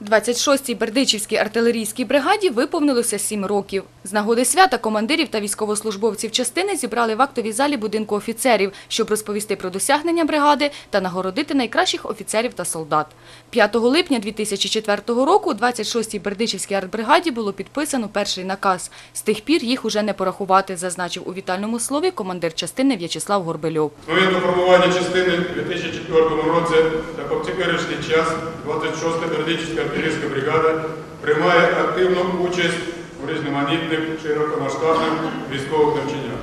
26-й Бердичівській артилерійській бригаді виповнилося 7 років. З нагоди свята командирів та військовослужбовців частини зібрали в актовій залі будинку офіцерів, щоб розповісти про досягнення бригади та нагородити найкращих офіцерів та солдат. 5 липня 2004 року 26-й Бердичівській артбригаді було підписано перший наказ. З тих пір їх уже не порахувати, зазначив у вітальному слові командир частини В'ячеслав Горбельов. Моменту формування частини в 2004 році та по теперішній час 26-та Бердичівська артилерійська бригада приймає активну участь у різноманітних широкомасштабних військових навчаннях.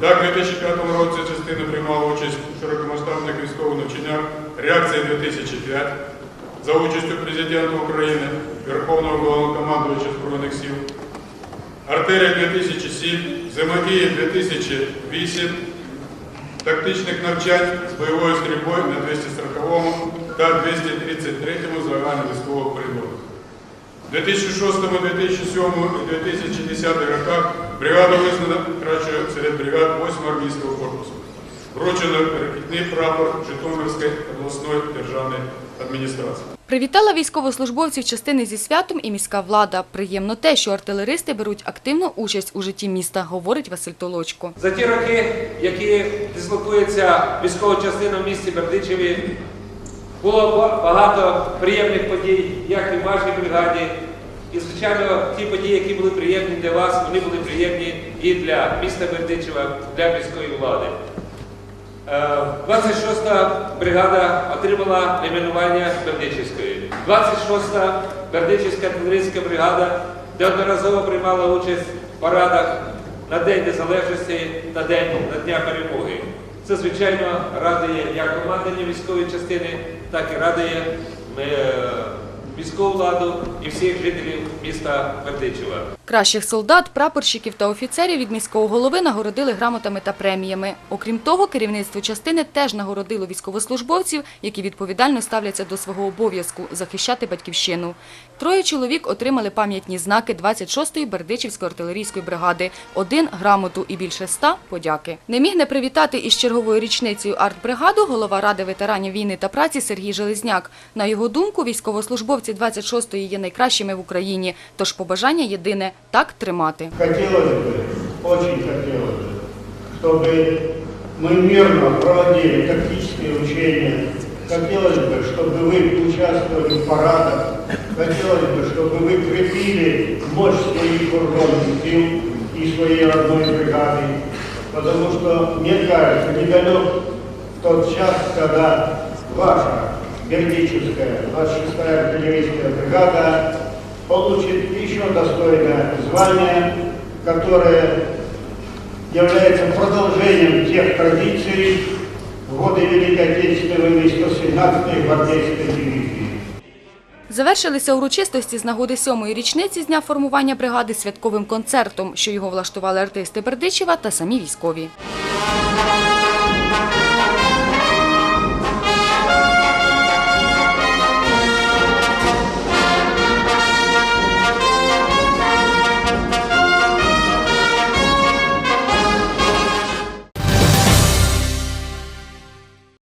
Так, у 2005 році частина приймала участь у широкомасштабних військових навчаннях «Реакція 2005» за участю президента України, Верховного Головнокомандувача Збройних сил, Артерія 2007, Взаємодія 2008, тактичних навчань з бойовою стрільбою на 240-му та 233-му загальновійськових коридорах. У 2006, 2007 і 2010 роках бригада визнана кращою серед бригад 8 армійського корпусу. Вручено ракетний прапор Житомирської обласної державної адміністрації. Привітала військовослужбовців частини зі святом і міська влада. Приємно те, що артилеристи беруть активну участь у житті міста, говорить Василь Толочко. За ті роки, які дислокується військова частина в місті Бердичеві, було багато приємних подій, як і в вашій бригаді. І, звичайно, ті події, які були приємні для вас, вони були приємні і для міста Бердичева, для міської влади. Е, 26-та бригада отримала найменування Бердичівської. 26-та Бердичівська артилерійська бригада неодноразово приймала участь в парадах на День Незалежності та День на Дня Перемоги. Це, звичайно, радує як командування військової частини, так і радує е, міську владу і всіх жителів міста Бердичева. Кращих солдат, прапорщиків та офіцерів від міського голови нагородили грамотами та преміями. Окрім того, керівництво частини теж нагородило військовослужбовців, які відповідально ставляться до свого обов'язку – захищати батьківщину. Троє чоловік отримали пам'ятні знаки 26-ї Бердичівської артилерійської бригади, один – грамоту і більше ста – подяки. Не міг не привітати із черговою річницею артбригаду голова Ради ветеранів війни та праці Сергій Железняк. На його думку, військовослужбовці 26-ї є найкращими в Україні, тож побажання єдине – так тримати. Хотелось бы, очень хотелось бы, чтобы мы мирно проводили тактические учения. Хотелось бы, чтобы вы участвовали в парадах. Хотелось бы, чтобы вы крепили мощь своих вооруженных сил и своей родной бригады. Потому что, мне кажется, недалек тот час, когда ваша Бердичевская 26-я артиллерийская бригада получит еще достойное звание, которое является продолжением тех традиций годы Великой Отечественной войны 117-й гвардейской дивизии. Завершилися урочистості з нагоди сьомої річниці з дня формування бригади святковим концертом, що його влаштували артисти Бердичева та самі військові.